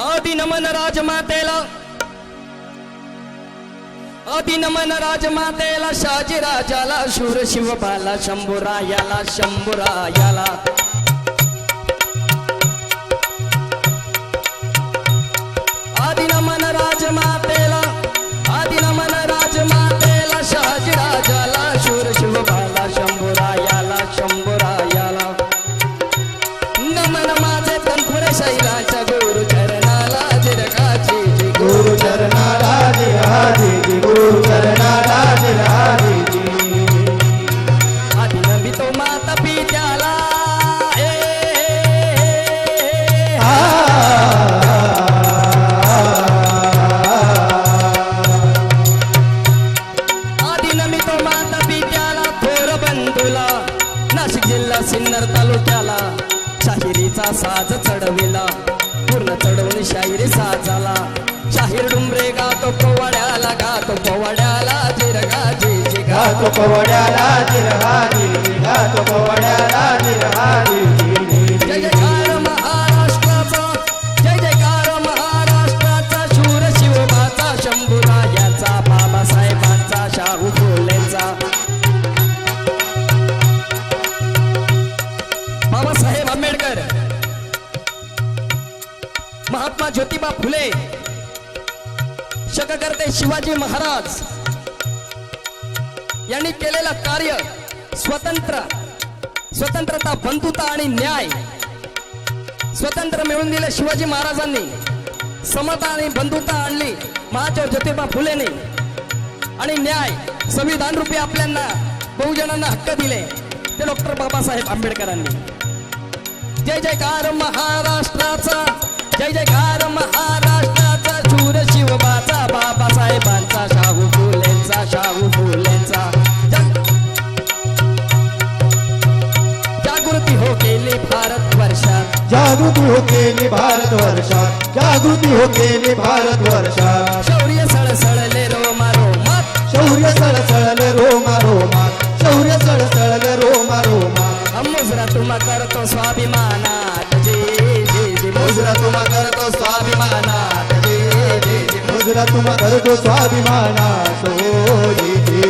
आदि नमन राजमातेला. आदि नमन राजमातेला शाजी राजाला शूर शिवबाला शंभुरायाला शंभुरायाला. पाठवला नाशिक जिल्हा सिन्नर तालुक्याला शाहिरीचा साज चढविला. पूर्ण चढवून शाहिरी साजाला. शाहीर डुंबरे गातो पोवाड्याला गातो पोवाड्याला जिरगा जी गातो पवड्याला जिरगा महात्मा ज्योतिबा फुले. शककर्ते शिवाजी महाराज. यांनी केलेलं कार्य स्वतंत्र स्वतंत्रता बंधुता आणि न्याय. स्वतंत्र मिळून दिले शिवाजी महाराजांनी. समता आणि बंधुता आणली महादेव ज्योतिबा फुलेने. आणि न्याय संविधान रूपी आपल्यांना बहुजनांना हक्क दिले. ते डॉक्टर बाबासाहेब आंबेडकरांनी. जय जयकार महाराष्ट्राचा जागृती हो केली भारत वर्षात जागृती हो केली भारत वर्षात शौर्य सळसळले रोमा रोमात शौर्य सळसळले रोमा रोमात शौर्य सळसळले रोमा रोमात मुजरा तुम्हा करतो स्वाभिमानात. जे जे जे मुजरा तुम्हा करतो स्वाभिमानात. जे जे जे मुजरा तुम्हा करतो स्वाभिमानात. हो जे.